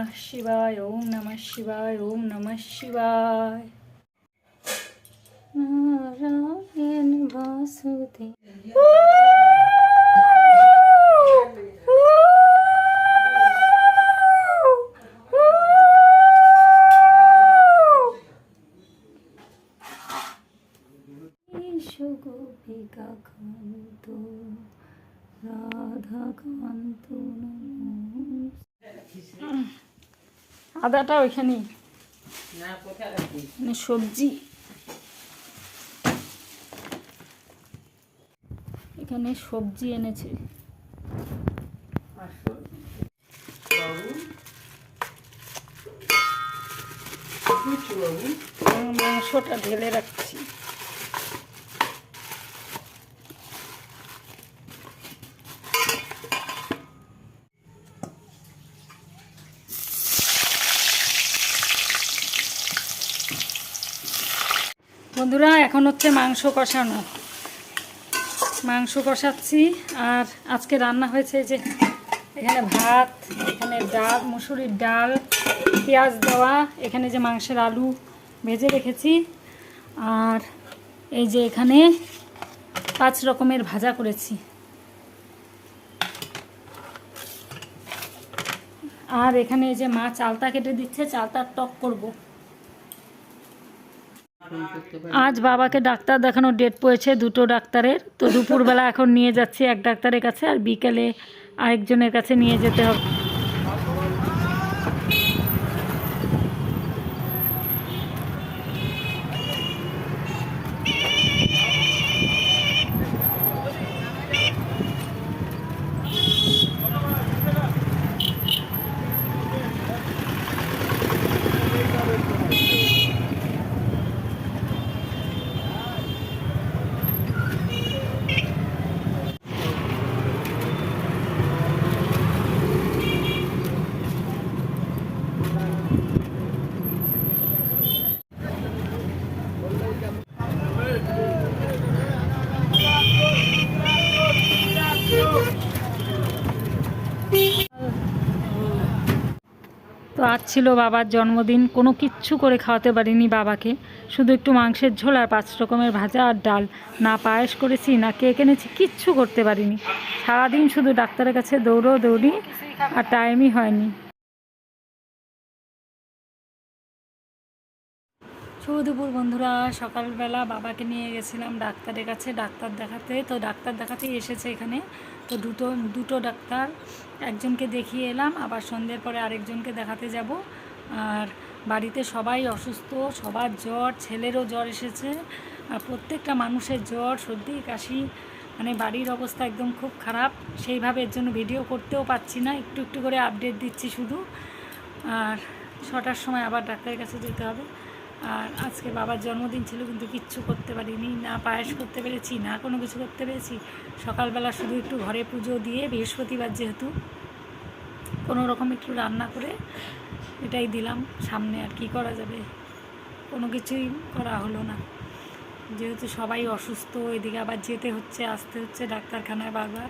নমঃ শিবায় ওম নমঃ শিবায় ওম নমঃ শিবায়। নারায়ণ বাসুদেব। গোপিকা কান্ত রাধা কান্ত আদাটা ওইখানে। মানে সবজি। এখানে সবজি এনেছে। মাংসটা ঢেলে রাখছি। বন্ধুরা, এখন হচ্ছে মাংস কষানো। মাংস কষাচ্ছি, আর আজকে রান্না হয়েছে যে এখানে ভাত, এখানে ডাল, মুসুরির ডাল, পেঁয়াজ দেওয়া, এখানে যে মাংসের আলু ভেজে রেখেছি, আর এই যে এখানে পাঁচ রকমের ভাজা করেছি। আর এখানে এই যে মা চালতা কেটে দিচ্ছে, চালতার টক করব। আজ বাবাকে ডাক্তার দেখানোর ডেট পড়েছে দুটো ডাক্তারের। তো দুপুরবেলা এখন নিয়ে যাচ্ছি এক ডাক্তারের কাছে আর বিকেলে আরেকজনের কাছে নিয়ে যেতে হবে। তো আজ ছিল বাবার জন্মদিন। কোনো কিচ্ছু করে খাওয়াতে পারিনি বাবাকে। শুধু একটু মাংসের ঝোল আর পাঁচ রকমের ভাজা আর ডাল। না পায়েস করেছি, না কেক এনেছি, কিচ্ছু করতে পারিনি। সারাদিন শুধু ডাক্তারের কাছে দৌড়ো, দৌড়ি আর টাইমই হয়নি। শুভ বন্ধুরা, সকালবেলা বাবাকে নিয়ে গেছিলাম ডাক্তারের কাছে, ডাক্তার দেখাতে। তো ডাক্তার দেখাতেই এসেছে এখানে। তো দুটো দুটো ডাক্তার, একজনকে দেখিয়ে এলাম, আবার সন্ধ্যের পরে আরেকজনকে দেখাতে যাব। আর বাড়িতে সবাই অসুস্থ, সবার জ্বর, ছেলেরও জ্বর এসেছে। আর প্রত্যেকটা মানুষের জ্বর, সর্দি, কাশি মানে বাড়ির অবস্থা একদম খুব খারাপ। সেইভাবে এর জন্য ভিডিও করতেও পাচ্ছি না, একটু একটু করে আপডেট দিচ্ছি শুধু। আর ছটার সময় আবার ডাক্তারের কাছে যেতে হবে। আর আজকে বাবার জন্মদিন ছিল, কিন্তু কিচ্ছু করতে পারিনি। না পায়েস করতে পেরেছি, না কোনো কিছু করতে পেরেছি। সকালবেলা শুধু একটু ঘরে পুজো দিয়ে বৃহস্পতিবার যেহেতু কোনো রকম একটু রান্না করে এটাই দিলাম। সামনে আর কি করা যাবে? কোনো কিছুই করা হলো না। যেহেতু সবাই অসুস্থ, এদিকে আবার যেতে হচ্ছে, আসতে হচ্ছে ডাক্তারখানায় বারবার।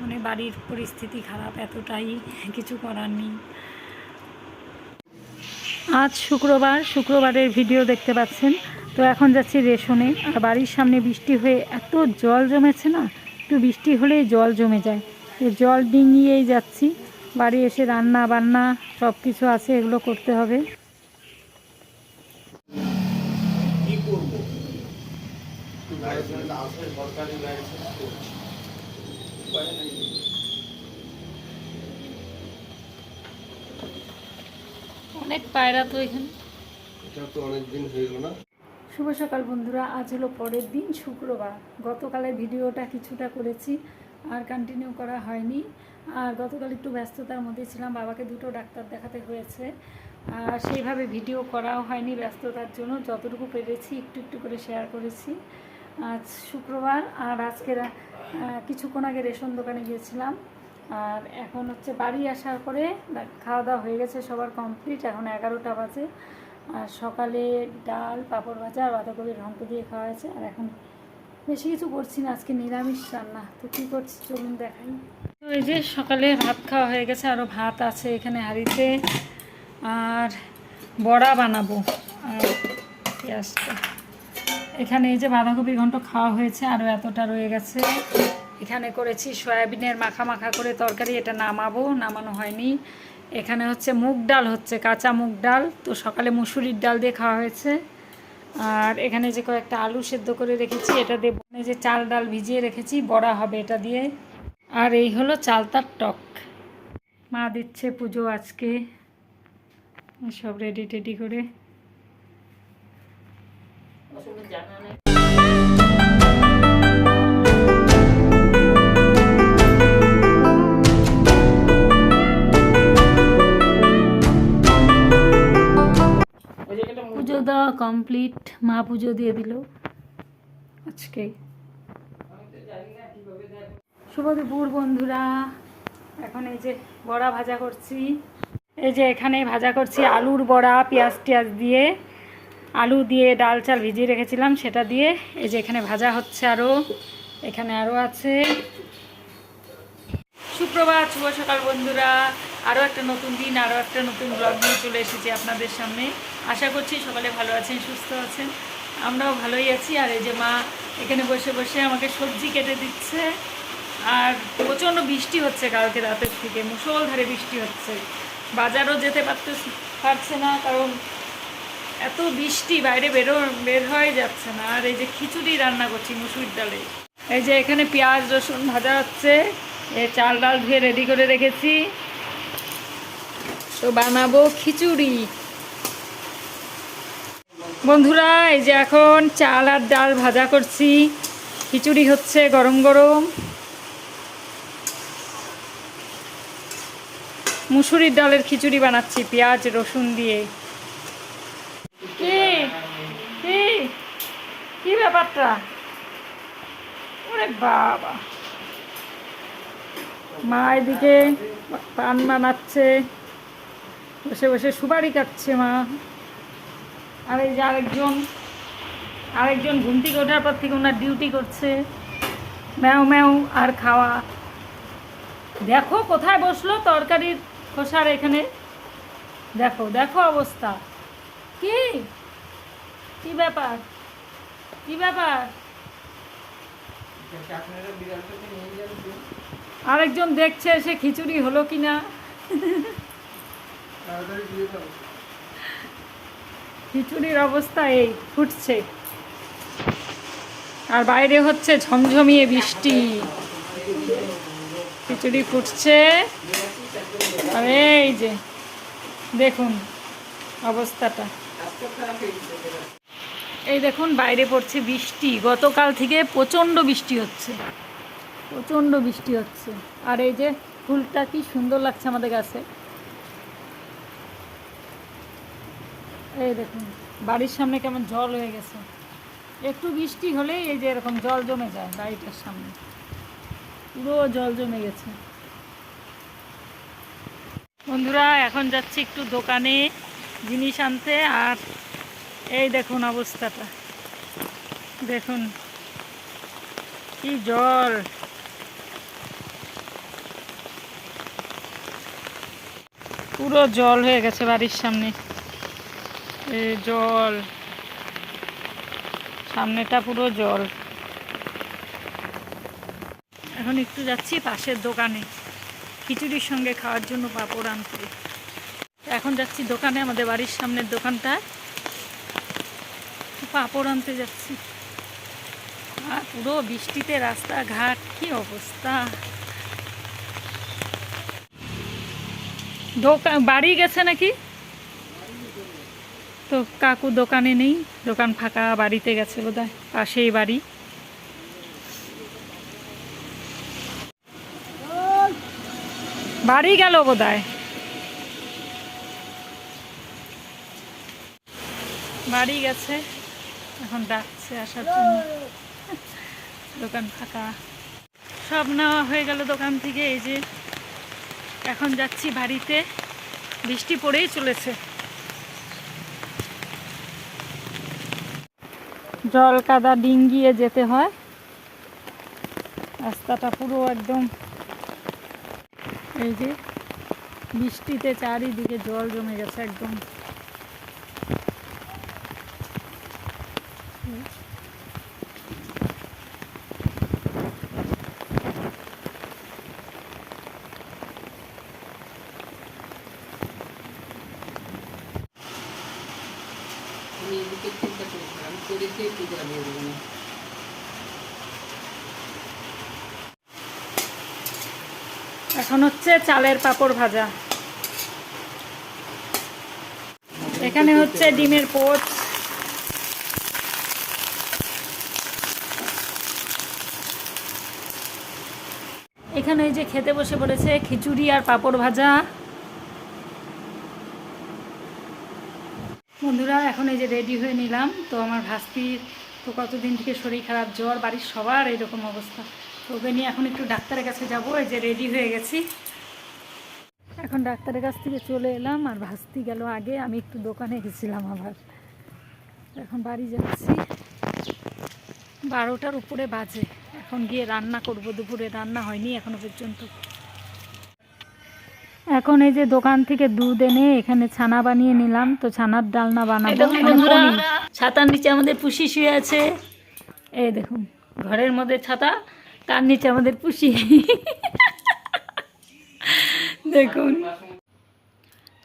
মানে বাড়ির পরিস্থিতি খারাপ, এতটাই কিছু করার নেই। আজ শুক্রবার, শুক্রবারের ভিডিও দেখতে পাচ্ছেন। তো এখন যাচ্ছি রেশনে। আর বাড়ির সামনে বৃষ্টি হয়ে এত জল জমেছে না, একটু বৃষ্টি হলেই জল জমে যায়। এই জল ডিঙিয়েই যাচ্ছি। বাড়ি এসে রান্না বান্না সব কিছু আছে, এগুলো করতে হবে। সরকারি লাইসেন্স করছি উপায় নেই অনেক পায়রা তো এখানে। এটা তো অনেক দিন হয়ে গেল না। শুভ সকাল বন্ধুরা আজ হলো পরের দিন শুক্রবার। গতকালের ভিডিওটা কিছুটা করেছি আর কন্টিনিউ করা হয়নি। আর গতকাল একটু ব্যস্ততার মধ্যে ছিলাম বাবাকে দুটো ডাক্তার দেখাতে হয়েছে। আর সেইভাবে ভিডিও করাও হয়নি ব্যস্ততার জন্য যতটুকু পেরেছি একটু একটু করে শেয়ার করেছি। আজ শুক্রবার আর আজকের কিছুক্ষণ আগে রেশন দোকানে গিয়েছিলাম। আর এখন হচ্ছে বাড়ি আসার পরে খাওয়া দাওয়া হয়ে গেছে, সবার কমপ্লিট এখন এগারোটা বাজে। আর সকালে ডাল, পাঁপড় ভাজা আর বাঁধাকপির ঘন্ট দিয়ে খাওয়া হয়েছে। আর এখন বেশি কিছু করছি না, আজকে নিরামিষ রান্না। তো কী করছি চলুন দেখাই। তো এই যে সকালে ভাত খাওয়া হয়ে গেছে আরও ভাত আছে এখানে হাঁড়িতে। আর বড়া বানাবো। আর পেঁয়াজটা। এখানে এই যে বাঁধাকপি ঘন্ট খাওয়া হয়েছে আরও এতটা রয়ে গেছে। এখানে করেছি সয়াবিনের মাখা মাখা করে তরকারি, এটা নামাবো, নামানো হয়নি। এখানে হচ্ছে মুগ ডাল হচ্ছে, কাঁচা মুগ ডাল, তো সকালে মুসুরির ডাল দিয়ে খাওয়া হয়েছে। আর এখানে যে কয়েকটা আলু সেদ্ধ করে রেখেছি, এটা এই যে চাল ডাল ভিজিয়ে রেখেছি, বড়া হবে এটা দিয়ে। আর এই হলো চালতার টক। মা দিচ্ছে পুজো আজকে। সব রেডি টেডি করে কমপ্লিট মা পুজো দিয়ে দিল। আজকে। শুভ দুপুর বন্ধুরা, এখন এই যে বড়া ভাজা করছি। এই যে এখানে ভাজা করছি আলুর বড়া, পেঁয়াজ টিয়াজ দিয়ে। আলু দিয়ে ডাল চাল ভিজিয়ে রেখেছিলাম, সেটা দিয়ে এই যে এখানে ভাজা হচ্ছে আরও এখানে আরও আছে। সুপ্রভাত, শুভ সকাল বন্ধুরা। আরও একটা নতুন দিন, আরও একটা নতুন ব্লগ নিয়ে চলে এসেছি আপনাদের সামনে। আশা করছি সকালে ভালো আছেন, সুস্থ আছেন। আমরাও ভালোই আছি। আর এই যে মা এখানে বসে বসে আমাকে সবজি কেটে দিচ্ছে। আর প্রচণ্ড বৃষ্টি হচ্ছে কালকে রাতের থেকে, মুষলধারে বৃষ্টি হচ্ছে। বাজারও যেতে পারতে পারছে না, কারণ এত বৃষ্টি বাইরে বেরো, বের হয়ে যাচ্ছে না। আর এই যে খিচুড়ি রান্না করছি মুসুর ডালে। এই যে এখানে পেঁয়াজ রসুন ভাজা হচ্ছে। চাল ডাল ধুয়ে রেডি করে রেখেছি। তো বানাবো খিচুড়ি। বন্ধুরা, এই যে এখন চাল আর ডাল ভাজা করছি। খিচুড়ি হচ্ছে গরম গরম। মুসুরির ডালের খিচুড়ি বানাচ্ছি, পেঁয়াজ, রসুন দিয়ে। কি? ব্যাপারটা? ওরে বাবা। মা এদিকে পান বানাচ্ছে। বসে বসে সুপারি কাটছে মা। আর এই যে আরেকজন আরেকজন ঘুম থেকে ওঠার পর থেকে ওনার ডিউটি করছে। ম্যাও ম্যাও, আর খাওয়া। দেখো কোথায় বসল তরকারির খোসার এখানে। দেখো দেখো অবস্থা। কি? কি ব্যাপার? কি ব্যাপার। আরেকজন দেখছে, সে খিচুড়ি হলো কি না খিচুড়ির অবস্থা এই, ফুটছে। আর বাইরে হচ্ছে ঝমঝমিয়ে বৃষ্টি। খিচুড়ি ফুটছে। আর এই যে, দেখুন অবস্থাটা। এই দেখুন, বাইরে পড়ছে বৃষ্টি। গতকাল থেকে প্রচণ্ড বৃষ্টি হচ্ছে। প্রচণ্ড বৃষ্টি হচ্ছে। আর এই যে ফুলটা কি সুন্দর লাগছে আমাদের গাছে। এই দেখুন, বাড়ির সামনে কেমন জল হয়ে গেছে। একটু বৃষ্টি হলেই এই যে এরকম জল জমে যায় বাড়িটার সামনে। পুরো জল জমে গেছে। বন্ধুরা, এখন যাচ্ছি একটু দোকানে জিনিস আনতে, আর এই দেখুন অবস্থাটা। দেখুন, কি জল। পুরো জল হয়ে গেছে বাড়ির সামনে। এই জল। সামনেটা পুরো জল। এখন একটু যাচ্ছি পাশের দোকানে। খিচুড়ির সঙ্গে খাওয়ার জন্য পাঁপড় আনতে। এখন যাচ্ছি দোকানে, আমাদের বাড়ির সামনের দোকানটা পাঁপড় আনতে যাচ্ছি। আর পুরো বৃষ্টিতে রাস্তাঘাট, কি অবস্থা? দোকান, বাড়ি গেছে নাকি? তো কাকু দোকানে নেই, দোকান ফাঁকা বাড়িতে গেছে বোধ হয় পাশেই বাড়ি। বাড়ি গেল বোধ বাড়ি গেছে, এখন ডাকছে আসার জন্য। দোকান ফাঁকা। সব নেওয়া হয়ে গেল দোকান থেকে, এই যে এখন যাচ্ছি বাড়িতে। বৃষ্টি পড়েই চলেছে। জল কাদা ডিঙ্গিয়ে যেতে হয়। রাস্তাটা পুরো একদম এই যে বৃষ্টিতে চারিদিকে জল জমে গেছে একদম আমি এদিকে চিন্তা করেছি আমি করে খেয়ে একটু জ্বালিয়ে দেবো না এখন হচ্ছে চালের পাপড় ভাজা। এখানে হচ্ছে ডিমের পোচ। এখানে এই যে খেতে বসে পড়েছে খিচুড়ি আর পাপড় ভাজা। বন্ধুরা, এখন এই যে রেডি হয়ে নিলাম। তো আমার ভাস্তির তো কতদিন থেকে শরীর খারাপ, জ্বর, বাড়ির সবার এরকম অবস্থা। ওকে নিয়ে এখন একটু ডাক্তারের কাছে যাব এই যে রেডি হয়ে গেছি। এখন ডাক্তারের কাছ থেকে চলে এলাম আর ভাস্তি গেল আগে আমি একটু দোকানে গেছিলাম আবার। এখন বাড়ি যাচ্ছি বারোটার উপরে বাজে। এখন গিয়ে রান্না করব দুপুরে রান্না হয়নি এখনও পর্যন্ত। এখন এই যে দোকান থেকে দুধ এনে এখানে ছানা বানিয়ে নিলাম তো ছানার ডালনা বানাবো। মানে। ছাতার নিচে আমাদের পুষি শুয়ে আছে। এই দেখুন। ঘরের মধ্যে ছাতা তার নিচে আমাদের পুষি? দেখুন।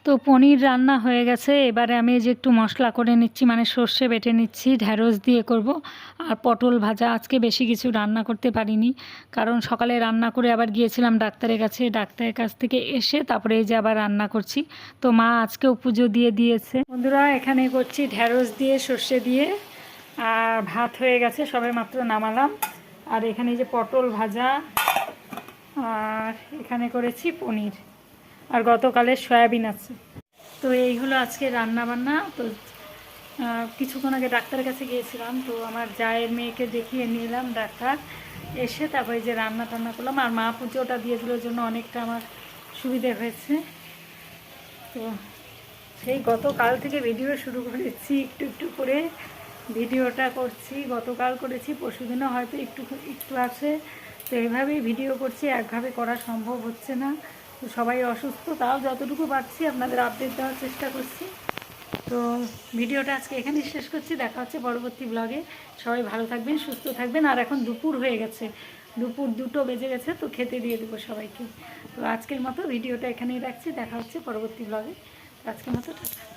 তো পনির রান্না হয়ে গেছে, এবারে আমি যে একটু মশলা করে নিচ্ছি মানে সর্ষে বেটে নিচ্ছি ঢ্যাঁড়স দিয়ে করব, আর পটল ভাজা। আজকে বেশি কিছু রান্না করতে পারিনি, কারণ সকালে রান্না করে আবার গিয়েছিলাম ডাক্তারের কাছে। ডাক্তারের কাছ থেকে এসে তারপরে এই যে আবার রান্না করছি। তো মা আজকেও পুজো দিয়ে দিয়েছে। বন্ধুরা, এখানে করছি ঢ্যাঁড়স দিয়ে, সর্ষে দিয়ে, আর ভাত হয়ে গেছে, সবে মাত্র নামালাম। আর এখানে যে পটল ভাজা, আর এখানে করেছি পনির। আর গতকালের সয়াবিন আছে। তো এই হলো আজকে রান্না বান্না তো কিছুক্ষণ আগে ডাক্তারের কাছে গিয়েছিলাম। তো আমার জায়ের মেয়েকে দেখিয়ে নিলাম ডাক্তার। এসে তারপরে যে রান্না টান্না করলাম। আর মা পুজোটা দিয়ে দিলোর জন্য অনেকটা আমার সুবিধে হয়েছে। তো সেই গতকাল থেকে ভিডিও শুরু করেছি একটু একটু করে। ভিডিওটা করছি, গতকাল করেছি, পরশুদিনও হয়তো একটু একটু আছে। তো এইভাবেই ভিডিও করছি, একভাবে করা সম্ভব হচ্ছে না। তো সবাই অসুস্থ, তাও যতটুকু পারছি আপনাদের আপডেট দেওয়ার চেষ্টা করছি। তো ভিডিওটা আজকে এখানেই শেষ করছি, দেখা হচ্ছে পরবর্তী ব্লগে সবাই ভালো থাকবেন, সুস্থ থাকবেন, আর এখন দুপুর হয়ে গেছে। দুপুর দুটো বেজে গেছে, তো খেতে দিয়ে দেবো সবাইকে। তো আজকের মতো ভিডিওটা এখানেই রাখছি, দেখা হচ্ছে পরবর্তী ব্লগে আজকের মতো টাটা।